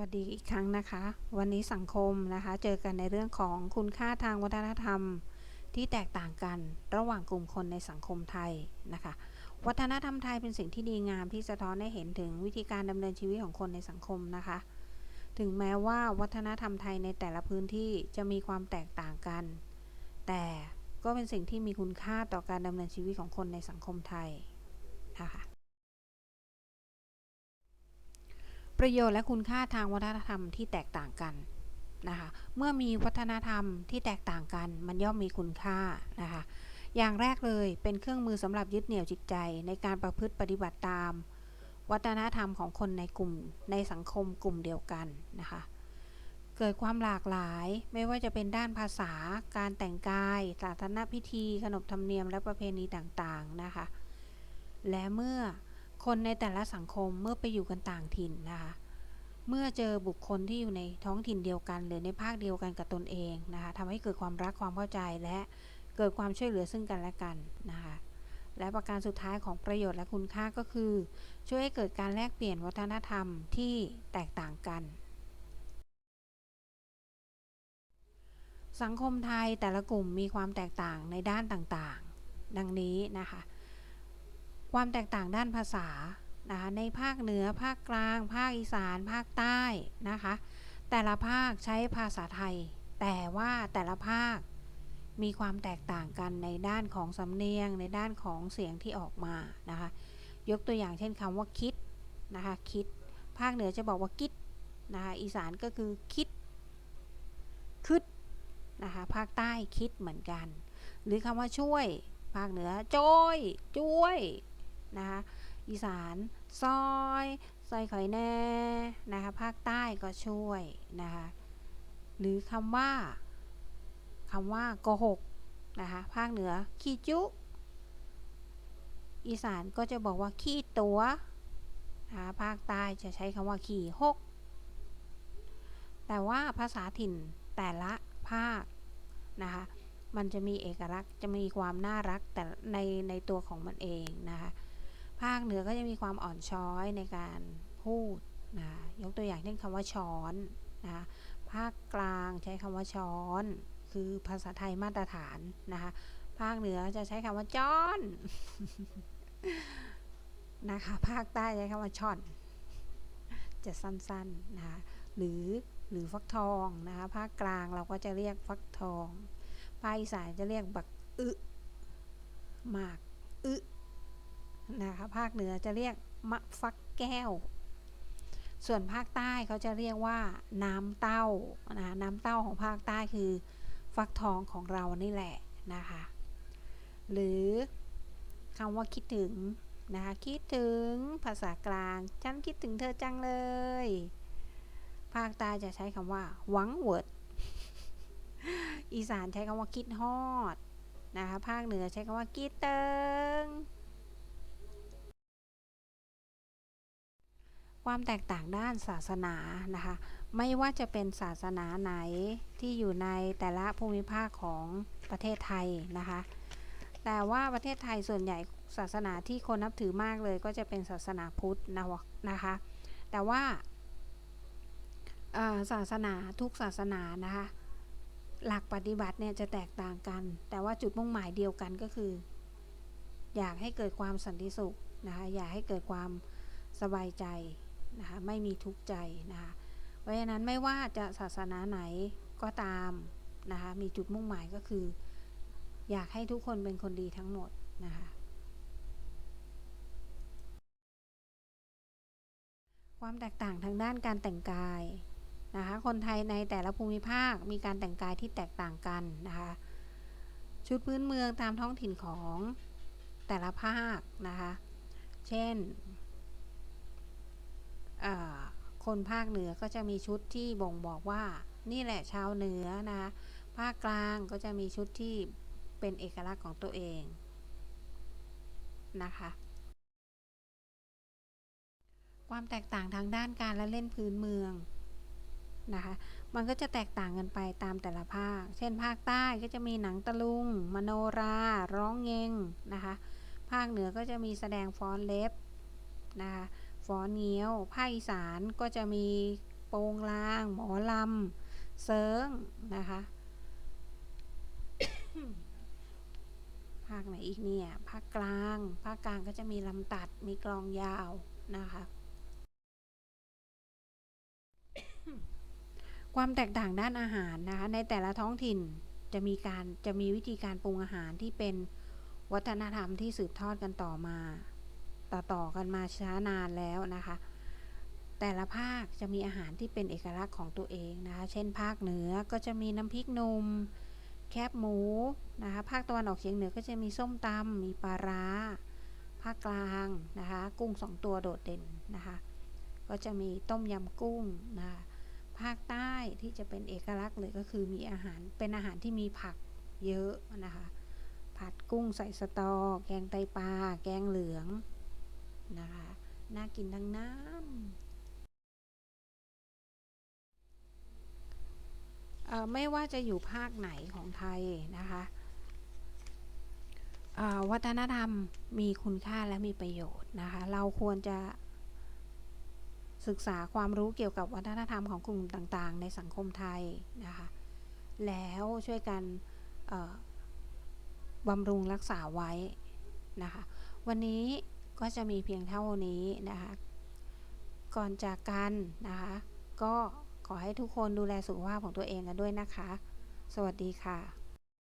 วัสดีอีกครั้งนะคะ วันนี้สังคมนะคะ เจอกันในเรื่องของคุณค่าทางวัฒนธรรม ที่แตกต่างกันระหว่างกลุ่มคนในสังคมไทยนะคะ วัฒนธรรมไทยเป็นสิ่งที่ดีงามที่สะท้อนให้เห็นถึงวิธีการดำเนินชีวิตของคนในสังคมนะคะ ถึงแม้ว่าวัฒนธรรมไทยในแต่ละพื้นที่จะมีความแตกต่างกัน แต่ก็เป็นสิ่งที่มีคุณค่าต่อการดำเนินชีวิตของคนในสังคมไทยนะคะ ประโยชน์และคุณค่าทางวัฒนธรรมที่แตกต่างกันนะคะ เมื่อมีวัฒนธรรมที่แตกต่างกัน มันย่อมมีคุณค่านะคะ อย่างแรกเลยเป็นเครื่องมือสำหรับยึดเหนี่ยวจิตใจ ในการประพฤติปฏิบัติตาม วัฒนธรรมของคนในกลุ่มในสังคมกลุ่มเดียวกันนะคะเกิดความหลากหลายไม่ว่าจะเป็นด้านภาษา การแต่งกายสาธารณพิธี ขนบธรรมเนียมและประเพณีต่างๆนะคะ และเมื่อ คนในแต่ละสังคมเมื่อไปอยู่กันต่างถิ่นนะคะ เมื่อเจอบุคคลที่อยู่ในท้องถิ่นเดียวกัน หรือในภาคเดียวกันกับตนเองนะคะทำให้เกิดความรักความเข้าใจและเกิดความช่วยเหลือซึ่งกันและกันนะคะ และประการสุดท้ายของประโยชน์และคุณค่าก็คือ ช่วยให้เกิดการแลกเปลี่ยนวัฒนธรรมที่แตกต่างกัน สังคมไทยแต่ละกลุ่มมีความแตกต่างในด้านต่างๆ ดังนี้นะคะ ความแตกต่างด้านภาษานะคะในภาคเหนือภาคกลาง ภาคอีสาน ภาคใต้นะคะ แต่ละภาคใช้ภาษาไทย แต่ว่าแต่ละภาคมีความแตกต่างกันในด้านของสำเนียง ในด้านของเสียงที่ออกมานะคะ ยกตัวอย่างเช่นคำว่าคิดนะคะคิด ภาคเหนือจะบอกว่าคิดนะคะอีสานก็คือคิดคึดนะคะภาคใต้คิดเหมือนกัน หรือคำว่าช่วย ภาคเหนือโจ้ยจ้วย นะคะอีสานซอยซอยข่อยแน่นะคะภาคใต้ก็ช่วยนะคะหรือคำว่าคำว่าโกหกนะคะภาคเหนือขี้จุ อีสานก็จะบอกว่าขี้ตัวนะคะภาคใต้จะใช้คำว่าขี่หกแต่ว่าภาษาถิ่นแต่ละภาคนะคะมันจะมีเอกลักษณ์จะมีความน่ารักแต่ในในตัวของมันเองนะคะ ภาคเหนือก็จะมีความอ่อนช้อยในการพูดนะยกตัวอย่างเช่นคำว่าช้อนนะภาคกลางใช้คำว่าช้อน คือภาษาไทยมาตรฐานนะคะภาคเหนือจะใช้คำว่าจ้อนนะคะภาคใต้ใช้คำว่าช่อน จะสั้นๆนะคะหรือหรือฟักทองนะคะภาคกลางเราก็จะเรียกฟักทองภาคอีสานจะเรียกบักอึหมากอึ นะคะภาคเหนือจะเรียกมะฟักแก้ว ส่วนภาคใต้เขาจะเรียกว่าน้ำเต้านะน้ำเต้าของภาคใต้คือฟักทองของเรานี่แหละนะคะหรือคำว่าคิดถึงนะคะคิดถึงภาษากลางฉันคิดถึงเธอจังเลย ภาคใต้จะใช้คำว่าหวังเวิร์ดอีสานใช้คำว่าคิดฮอดนะคะภาคเหนือใช้คำว่าคิดเติง ความแตกต่างด้านศาสนานะคะ ไม่ว่าจะเป็นศาสนาไหนที่อยู่ในแต่ละภูมิภาคของประเทศไทยนะคะ แต่ว่าประเทศไทยส่วนใหญ่ศาสนาที่คนนับถือมากเลยก็จะเป็นศาสนาพุทธนะคะ แต่ว่าศาสนาทุกศาสนานะคะ หลักปฏิบัติเนี่ยจะแตกต่างกัน แต่ว่าจุดมุ่งหมายเดียวกันก็คือ อยากให้เกิดความสันติสุขนะคะ อยากให้เกิดความสบายใจ นะคะไม่มีทุกข์ใจนะคะเพราะฉะนั้นไม่ว่าจะศาสนาไหนก็ตามนะคะมีจุดมุ่งหมายก็คือ อยากให้ทุกคนเป็นคนดีทั้งหมดนะคะความแตกต่างทางด้านการแต่งกายนะคะคนไทยในแต่ละภูมิภาคมีการแต่งกายที่แตกต่างกันนะคะชุดพื้นเมืองตามท้องถิ่นของแต่ละภาคนะคะ เช่น คนภาคเหนือก็จะมีชุดที่บ่งบอกว่า นี่แหละชาวเหนือนะคะภาคกลางก็จะมีชุดที่เป็นเอกลักษณ์ของตัวเองนะคะ ความแตกต่างทางด้านการละเล่นพื้นเมืองนะคะมันก็จะแตกต่างกันไปตามแต่ละภาค เช่น ภาคใต้ก็จะมีหนังตะลุง มโนรา ร้องเงงนะคะ ภาคเหนือก็จะมีแสดงฟ้อนเล็บนะคะ ฟ้อนเงี้ยวภาคอีสานก็จะมีโปปงลาง หมอลำเซิงนะคะภาคไหนอีกเนี่ยภาคกลาง ภาคกลางก็จะมีลำตัดมีกลองยาวนะคะ ความแตกต่างด้านอาหารนะคะ ในแต่ละท้องถิ่นจะมีการจะมีวิธีการปรุงอาหารที่เป็นวัฒนธรรมที่สืบทอดกันต่อมา ต่อต่อกันมาช้านานแล้วนะคะ แต่ละภาคจะมีอาหารที่เป็นเอกลักษณ์ของตัวเองนะคะ เช่น ภาคเหนือก็จะมีน้ำพริกหนุ่มแคบหมูนะคะ ภาคตะวันออกเฉียงเหนือก็จะมีส้มตำมีปลาร้า ภาคกลางนะคะ กุ้งสองตัวโดดเด่นนะคะ ก็จะมีต้มยำกุ้งนะคะภาคใต้ที่จะเป็นเอกลักษณ์เลยก็คือมีอาหารเป็นอาหารที่มีผักเยอะนะคะ ผัดกุ้งใส่สตอ แกงไตปลา แกงเหลือง นะคะ น่ากินทั้งนั้นไม่ว่าจะอยู่ภาคไหนของไทยนะคะวัฒนธรรมมีคุณค่าและมีประโยชน์นะคะ เราควรจะศึกษาความรู้เกี่ยวกับวัฒนธรรมของกลุ่มต่างๆ ในสังคมไทยนะคะ แล้วช่วยกันบำรุงรักษาไว้นะคะ วันนี้ ก็จะมีเพียงเท่านี้นะคะ ก่อนจากกันนะคะ ก็ขอให้ทุกคนดูแลสุขภาพของตัวเองกันด้วยนะคะ สวัสดีค่ะ